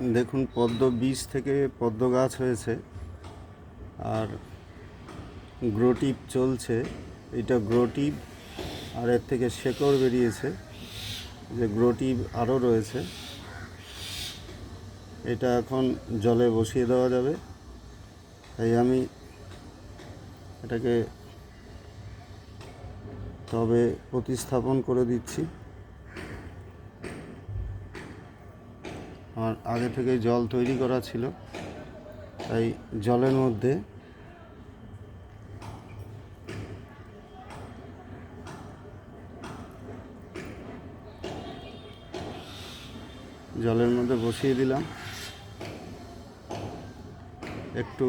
দেখুন, পদ্ম বীজ থেকে পদ্ম গাছ হয়েছে আর গ্রোটিপ চলছে। এটা গ্রোটিপ আর এর থেকে শেকড় বেরিয়েছে। যে গ্রোটিপ আরও রয়েছে। এটা এখন জলে বসিয়ে দেওয়া যাবে। তাই আমি এটাকে তবে প্রতিস্থাপন করে দিচ্ছি। আমার আগে থেকে জল তৈরি করা ছিল। তাই জলের মধ্যে জলের মধ্যে বসিয়ে দিলাম। একটু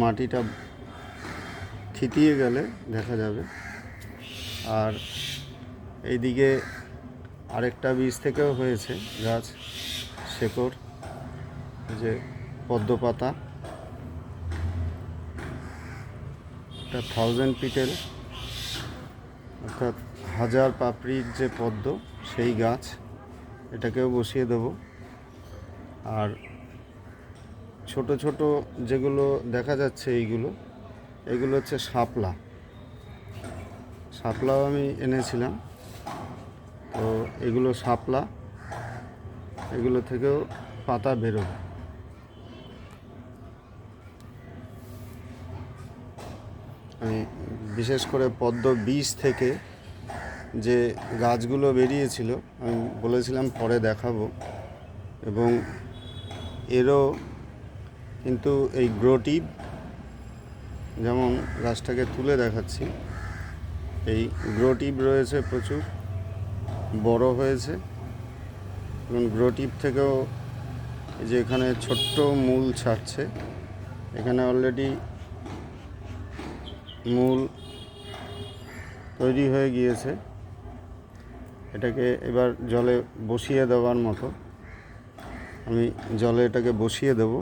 মাটিটা থিতিয়ে গেলে দেখা যাবে। আর এইদিকে আরেকটা বীজ থেকেও হয়েছে গাছ। শেকড় যে পদ্ম পাতা একটা থাউজেন্ড পিটেল, অর্থাৎ হাজার পাপড়ির যে পদ্ম, সেই গাছ, এটাকেও বসিয়ে দেব। আর ছোট ছোট যেগুলো দেখা যাচ্ছে এইগুলো, এগুলো হচ্ছে শাপলা। শাপলাও আমি এনেছিলাম। তো এগুলো শাপলা এগুলো থেকেও পাতা বেরোবে। আমি বিশেষ করে পদ্ম বীজ থেকে যে গাছগুলো বেরিয়েছিল, আমি বলেছিলাম পরে দেখাবো এবং এরও কিন্তু এই গ্রোটিভ যেমন গাছটাকে তুলে দেখাচ্ছি, এই গ্রোটিভ রয়েছে প্রচুর, বড় হয়েছে। এবং গ্রোটিপ থেকেও যে এখানে ছোট্ট মূল ছাড়ছে, এখানে অলরেডি মূল তৈরি হয়ে গিয়েছে। এটাকে এবার জলে বসিয়ে দেওয়ার মতো। আমি জলে এটাকে বসিয়ে দেবো।